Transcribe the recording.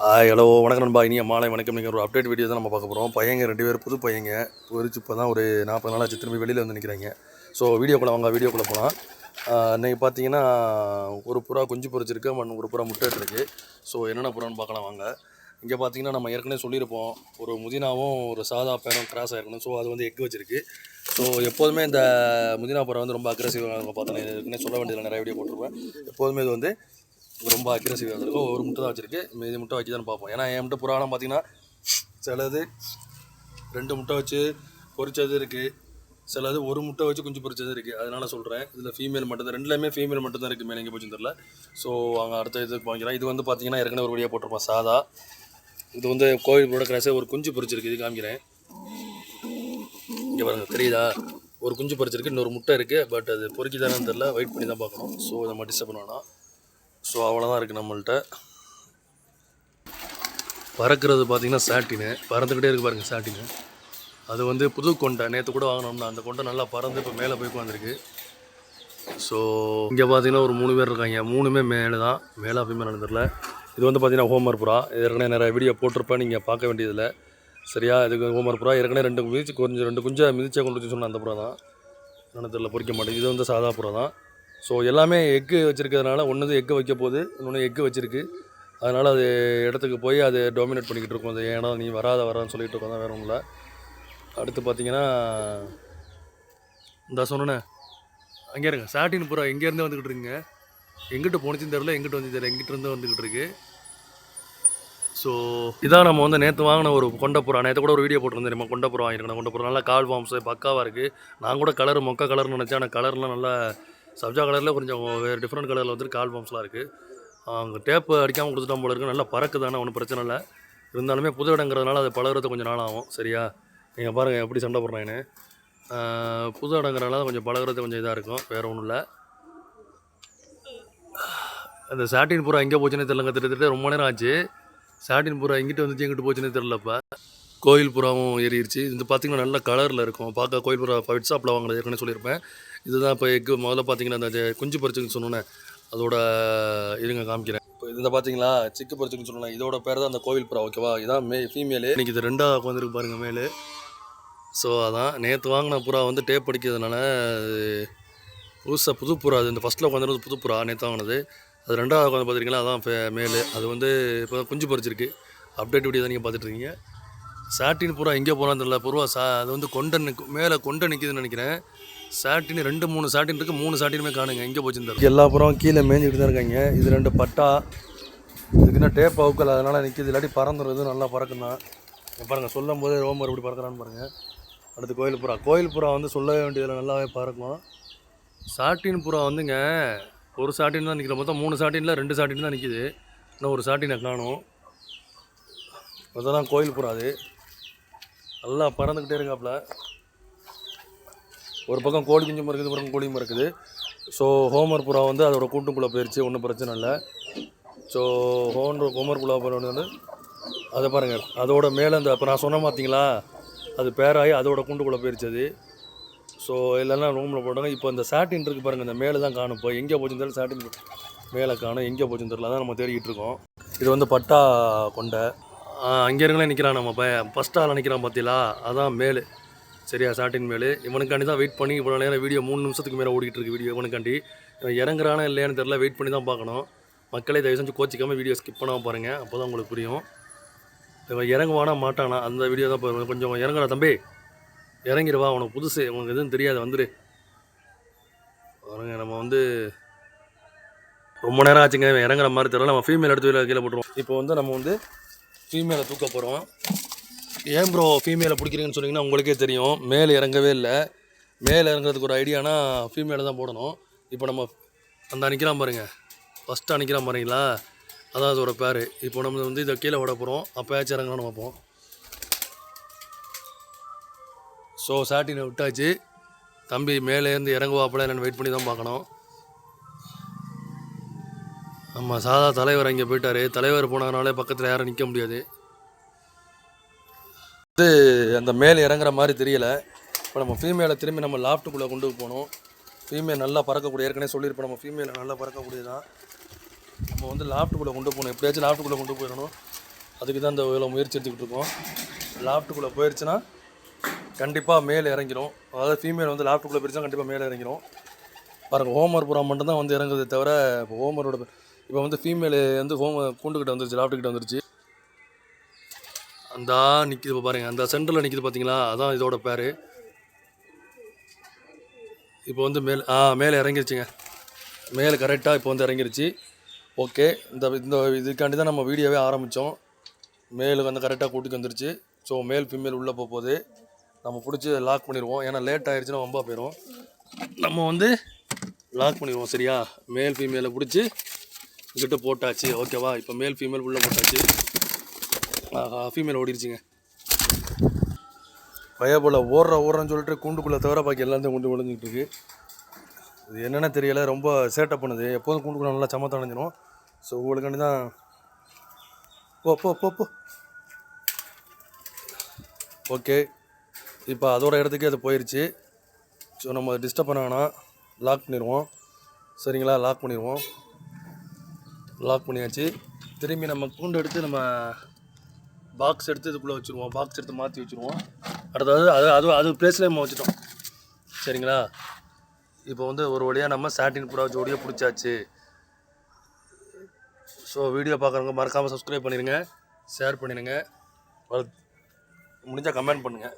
Hello வணக்கம் நண்பா. இனிய மாலை வணக்கம். நீங்கள் ஒரு அப்டேட் வீடியோ தான் நம்ம பார்க்க போகிறோம் பையங்க ரெண்டு பேர் புது பையங்க. பொறிச்சு இப்போ தான் ஒரு நாற்பது நாள் ஆச்சு திரும்பி வெளியில் வந்து நிற்கிறாங்க ஸோ வீடியோக்குள்ளே வாங்க வீடியோக்குள்ளே போகலாம் இன்றைக்கி பார்த்தீங்கன்னா ஒரு புறா குஞ்சு பொறிச்சிருக்கு மண் ஒரு புறா முட்டை இருக்கு ஸோ என்னென்ன புறான்னு பார்க்கலாம் வாங்க. இங்கே பார்த்தீங்கன்னா நம்ம ஏற்கனவே சொல்லியிருப்போம். ஒரு முதினாவும் ஒரு சாதா பேரும் கிராஸ் ஆகிருக்கணும் ஸோ அது வந்து எக் வச்சிருக்கு. ஸோ எப்போதுமே இந்த முதினா புறா வந்து ரொம்ப அக்ரஸிவாக பார்த்தோன்னா ஏற்கனவே சொல்ல வேண்டியதில்லை நிறைய வீடியோ போட்டிருப்பேன். எப்போதுமே இது வந்து ரொம்ப அக்ரெசிவாக இருக்கும் ஒரு முட்டை தான் வச்சுருக்கு. மீதி முட்டை வச்சு தான் பார்ப்போம். ஏன்னா என் முட்டை புறாலாம் பார்த்தீங்கன்னா சிலது ரெண்டு முட்டை வச்சு பொறிச்சது இருக்குது சிலது ஒரு முட்டை வச்சு குஞ்சு பொறிச்சது இருக்குது அதனால் சொல்கிறேன் இதில் ஃபீமேல் மட்டும் தான் ரெண்டுலேயுமே ஃபீமேல் மட்டும் தான் இருக்குது மேலே எங்கே போச்சுன்னு தெரில ஸோ அங்கே அடுத்த இதுக்கு வாங்கிக்கலாம். இது வந்து பார்த்தீங்கன்னா ஏற்கனவே ஒரு வழியாக போட்டிருப்போம். சாதா. இது வந்து கோவில் போட கிராஸே ஒரு குஞ்சு பொறிச்சிருக்கு இது காமிக்கிறேன். இங்கே பாருங்க தெரியுதா? ஒரு குஞ்சு பொரிச்சிருக்கு. இன்னொரு முட்டை இருக்குது பட் அது பொறிக்குதானு தெரில வெயிட் பண்ணி தான் பார்க்கணும். ஸோ இதை நம்ம டிஸ்டர்ப் பண்ண ஸோ அவ்வளோதான் இருக்குது நம்மள்ட்ட. பறக்கிறது பார்த்தீங்கன்னா சாட்டினு பறந்துக்கிட்டே இருக்கு பாருங்கள் சாட்டினு அது வந்து புது கொண்டை. நேற்று கூட வாங்கினோம்னா அந்த கொண்டை நல்லா பறந்து இப்போ மேலே போய் உட்காந்துருக்கு ஸோ இங்கே பார்த்தீங்கன்னா ஒரு மூணு பேர் இருக்காங்க. மூணுமே மேலே தான் மேலே ஃபீமேல் நடந்துடல இது வந்து பார்த்தீங்கன்னா ஹோமர் புறா. இது ஏற்கனவே நிறைய வீடியோ போட்டிருப்பேன். நீங்கள் பார்க்க வேண்டியதில்லை. சரியா? இதுக்கு ஹோமர் புறா. ஏற்கனவே ரெண்டு மிதிச்சு கொஞ்சம் ரெண்டு குஞ்சை மிதிச்சா கொண்டு வச்சு சொன்ன அந்த புறா தான் நடந்துடல பொறிக்க மாட்டேங்குது. இது வந்து சாதா புறா தான் ஸோ எல்லாமே எக்கு வச்சுருக்கிறதுனால ஒன்று எக்கு வைக்க போகுது இன்னொன்று எக்கு வச்சுருக்கு. அதனால் அது இடத்துக்கு போய் அது டொமினேட் பண்ணிக்கிட்டு இருக்கும். அந்த இடம் நீ வராத வரான்னு சொல்லிட்டு இருக்கோம். தான் வேற ஒன்றும் இல்லை அடுத்து பார்த்தீங்கன்னா இந்த சொன்னேன். அங்கே இருங்க. சாட்டின் புறா எங்கேருந்து வந்துக்கிட்டு இருக்குங்க. எங்கிட்ட போணுச்சுன்னு தெரில எங்கிட்ட வந்து தெரியல. எங்கிட்டருந்து வந்துக்கிட்டு இருக்கு. ஸோ இதான் நம்ம வந்து நேற்று வாங்கின ஒரு கொண்டப்புறா. நேற்று கூட ஒரு வீடியோ போட்டிருந்தேன் நம்ம கொண்டப்புறா வாங்கியிருக்கேன். கொண்டப்புறா. நல்லா கால் ஃபார்ம்ஸ் பக்காவாக இருக்குது நான் கூட கலர் மொக்க கலர்னு நினச்சேன். ஆனால் கலர்லாம் நல்லா சப்ஜா கலரில் கொஞ்சம் வேறு டிஃப்ரெண்ட் கலரில் வந்துட்டு கால் ஃபார்ம்ஸ்லாம் இருக்குது அங்கே டேப்பு அடிக்காமல் கொடுத்துட்டோம் போல இருக்குது நல்லா பறக்குது ஆனால் ஒன்றும் பிரச்சனை இல்லை. இருந்தாலுமே புது இடங்கிறதுனால அது பழகுறது கொஞ்சம் நாள் ஆகும். சரியா? நீங்கள் பாருங்கள் எப்படி சண்டை போடுறேன்னு புது இடங்கிறனால கொஞ்சம் பழகுறது கொஞ்சம் இதாக இருக்கும். வேறு ஒன்றும் இல்லை. அந்த சாட்டின் புறா எங்கே போச்சுன்னே தெரிலங்க திட்டத்திட்ட ரொம்ப நேரம் ஆச்சு. சாட்டின் புறா எங்கிட்ட வந்துச்சு எங்கிட்டு போச்சுன்னே தெரிலப்ப கோயில் புறாவும் ஏறிடுச்சு இது பார்த்திங்கன்னா நல்ல கலரில் இருக்கும். பார்க்க கோயில் புறா ஃபைட் ஷாப்பில் வாங்கினது ஏற்கனவே சொல்லியிருப்பேன். இதுதான் இப்போ எக்கு முதல்ல பார்த்தீங்கன்னா அந்த குஞ்சு பறிச்சுன்னு சொன்னோன்னே அதோட இருங்க காமிக்கிறேன். இப்போ இதில் பார்த்தீங்களா சிக்கு பறிச்சுன்னு சொன்னேன் இதோட பேர் தான் அந்த கோவில் புறா ஓகேவா இதான் மே ஃபீமேலு இன்றைக்கி இது ரெண்டாக உட்காந்துருக்கு பாருங்க மேலு ஸோ அதான். நேற்று வாங்கின புறா வந்து டேப் அடிக்கிறதுனால அது புதுசாக புது புறா அது இந்த ஃபஸ்ட்டில் உட்காந்துருந்தது புது புறா நேற்று வாங்கினது. அது ரெண்டாவது உட்காந்து பார்த்துருக்கீங்களா அதான் ஃபே- மேலு அது வந்து இப்போ குஞ்சு பறிச்சிருக்கு. அப்டேட் வீடியோ தான் நீங்கள் பார்த்துட்ருக்கீங்க சாட்டின் புறா எங்கே போகலான்னு தெரியல. புறா சா அது வந்து கொண்டை நிற்கு மேலே கொண்டை நிற்கிதுன்னு நினைக்கிறேன். சாட்டின் ரெண்டு மூணு சாட்டின் இருக்குது மூணு சாட்டினுமே காணுங்க. எங்கே போச்சுன்னு தெரியல. எல்லா புறம் கீழே மேய்ஞ்சிட்டு தான் இருக்காங்க. இது ரெண்டு பட்டா. இதுக்கு என்ன டேப் அவுக்கல். அதனால் நிற்கிது இல்லாட்டி பறந்துடுறது நல்லா பறக்கும் தான். இங்க பாருங்க. சொல்லும் போது ரோமர் எப்படி பறக்கிறான்னு பாருங்கள் அடுத்து கோயில் புறா கோயில் புறா வந்து சொல்ல வேண்டியதில் நல்லாவே பறக்கும். சாட்டின் புறா வந்துங்க. ஒரு சாட்டின் தான் நிற்கிற மொத்தம் மூணு சாட்டினில் ரெண்டு சாட்டின் தான் நிற்கிது இன்னும் ஒரு சாட்டினை காணும். அதெல்லாம் கோயில் புறா அது. நல்லா பறந்துக்கிட்டே இருக்காப்புல ஒரு பக்கம் கோழி குஞ்சும் இருக்குது ஒரு பக்கம் கோழியும் இருக்குது. ஸோ ஹோமர் புறா வந்து அதோட கூட்டுக்குள்ளே போயிடுச்சு ஒன்றும் பிரச்சனை இல்லை. ஸோ ஹோன் ஹோமர் புறா புறா வந்து அதை பாருங்கள் அதோட மேலே அந்த இப்போ நான் சொன்னேன் பார்த்தீங்களா அது பேராகி அதோட கூண்டுக்குள்ளே போயிடுச்சு அது. ஸோ இல்லைன்னா ரூமில் போட்டாங்க. இப்போ இந்த சாட்டின் இருக்குது பாருங்கள் இந்த மேலே தான் காணும். இப்போ எங்கே போச்சுன்னு தெரியல சாட்டின் மேலே காணும் எங்கே போச்சுன்னு தெரியல தான் நம்ம தேடிக்கிட்டு இருக்கோம். இது வந்து பட்டா கொண்டை. அங்கே இருங்களே நிற்கிறான் நம்ம பையன். ஃபஸ்ட் ஆள் நிற்கிறான் பார்த்தீங்களா அதான் மேலு. சரியா சாட்டின் மேலு. இவனுக்காண்டி தான் வெயிட் பண்ணி இவ்வளோ நேரம் வீடியோ மூணு நிமிஷத்துக்கு மேலே ஓடிக்கிட்டு இருக்கு வீடியோ இவனுக்காண்டி இவன் இறங்குறானா இல்லையான்னு தெரில வெயிட் பண்ணி தான் பார்க்கணும். மக்களே தயவு செஞ்சு கோச்சிக்காமல் வீடியோ ஸ்கிப் பண்ணாமல் பாருங்கள் அப்போ தான் உங்களுக்கு புரியும். இவன் இறங்குவானா மாட்டானா? அந்த வீடியோ தான் பாருங்க. கொஞ்சம் இறங்குறா தம்பி. இறங்கிடுவா உனக்கு புதுசு. உனக்கு எதுவும் தெரியாது வந்துடு பாருங்க நம்ம வந்து ரொம்ப நேரம் ஆச்சுங்க. இறங்குற மாதிரி தெரியல. நம்ம ஃபீமேல் எடுத்து கீழே போட்டுருவோம். இப்போ வந்து நம்ம வந்து ஃபீமேலை தூக்க போகிறோம் ஏன் ப்ரோ ஃபீமேலை பிடிக்கிறீங்கன்னு சொன்னீங்கன்னா உங்களுக்கே தெரியும். மேலே இறங்கவே இல்லை. மேலே இறங்குறதுக்கு ஒரு ஐடியானா ஃபீமேலை தான் போடணும். இப்போ நம்ம அந்த அன்னைக்கெலாம் பாருங்க. ஃபஸ்ட்டு அணிக்கலாம் பாருங்களா? அதான் அதோட பேர். இப்போ நம்ம வந்து இதை கீழே விட போகிறோம் அப்போயாச்சும் இறங்கலாம்னு பார்ப்போம். ஸோ சாட்டினை விட்டாச்சு. தம்பி மேலேருந்து இறங்குவாப்பில் என்னென்னு வெயிட் பண்ணி தான் பார்க்கணும். நம்ம சாதா தலைவர் அங்கே போயிட்டார். தலைவர் போனதுனாலே பக்கத்தில் யாரும் நிற்க முடியாது. இது அந்த மேலே இறங்குற மாதிரி தெரியல. இப்போ நம்ம ஃபீமேலை திரும்பி நம்ம லாஃப்ட்டுக்குள்ளே கொண்டு போகணும். ஃபீமேல் நல்லா பறக்கக்கூடிய ஏற்கனவே சொல்லியிருப்போம் நம்ம ஃபீமேலை நல்லா பறக்கக்கூடியதான் நம்ம வந்து லாஃப்ட்டுக்குள்ளே கொண்டு போகணும். எப்படியாச்சும் லாஃப்ட்டுக்குள்ளே கொண்டு போயிடணும். அதுக்கு தான் இந்த இவ்வளோ முயற்சி எடுத்துக்கிட்டு இருக்கோம். லாஃப்ட்டுக்குள்ளே போயிடுச்சுன்னா கண்டிப்பாக மேலே இறங்கிரும். அதாவது ஃபீமேல் வந்து லாஃப்ட்டுக்குள்ளே போயிடுச்சுன்னா கண்டிப்பாக மேலே இறங்கிடும் பாருங்கள் ஹோமர் புறா மட்டும்தான் வந்து இறங்குதே தவிர இப்போ ஹோமரோட இப்போ வந்து ஃபீமேல் வந்து ஹோம் கூண்டுக்கிட்ட வந்துருச்சு லாப்டுக்கிட்ட வந்துருச்சு. அந்த நிற்கிது இப்போ பாருங்கள் அந்த சென்டரில் நிற்கிது பார்த்தீங்களா அதான் இதோட பேர். இப்போ வந்து மேல் ஆ மேலே இறங்கிருச்சுங்க. மேலே கரெக்டாக இப்போ வந்து இறங்கிருச்சு. ஓகே இந்த இந்த இதுக்காண்டி தான் நம்ம வீடியோவே ஆரம்பித்தோம் மேலே வந்து கரெக்டாக கூட்டிட்டு வந்துருச்சு. ஸோ மேல் ஃபீமேல் உள்ளே போக போகுது. நம்ம பிடிச்சி லாக் பண்ணிடுவோம். ஏன்னா லேட் ஆகிடுச்சுன்னா வம்பா போயிடும் நம்ம வந்து லாக் பண்ணிடுவோம் சரியா? மேல் ஃபீமேலை பிடிச்சி கிட்ட போட்டாச்சு. ஓகேவா இப்போ மேல் ஃபீமேல் உள்ளே போட்டாச்சு. ஆஹா ஃபீமேல் ஓடிடுச்சுங்க பயபோல் ஓடுற ஓடுறன்னு சொல்லிட்டு கூண்டுக்குள்ளே தவிர பாக்கி எல்லாத்தையும் கொண்டு விளைஞ்சிட்டு இருக்கு. இது என்னென்ன தெரியல. ரொம்ப சேட்டை பண்ணுது. எப்போதும் கூண்டுக்குள்ளே நல்லா சமத்தடைஞ்சிடும் ஸோ உங்களுக்கு தான் போ போ போ போ. ஓகே இப்போ அதோட இடத்துக்கே அது போயிடுச்சு ஸோ நம்ம டிஸ்டர்ப் பண்ண வேணாம். லாக் பண்ணிடுவோம். சரிங்களா? லாக் பண்ணிடுவோம். லாக் பண்ணியாச்சு. திரும்பி நம்ம கூண்டு எடுத்து நம்ம பாக்ஸ் எடுத்து இதுக்குள்ளே வச்சுருவோம். பாக்ஸ் எடுத்து மாற்றி வச்சுருவோம். அடுத்தது அது அது அது பிளேஸ்லேயே நம்ம வச்சுட்டோம். சரிங்களா? இப்போ வந்து ஒரு வழியாக நம்ம சாட்டின் புறா ஜோடியாக பிடிச்சாச்சு. ஸோ வீடியோ பார்க்குறவங்க மறக்காமல் சப்ஸ்கிரைப் பண்ணிடுங்க ஷேர் பண்ணிடுங்க முடிஞ்சால் கமெண்ட் பண்ணுங்கள்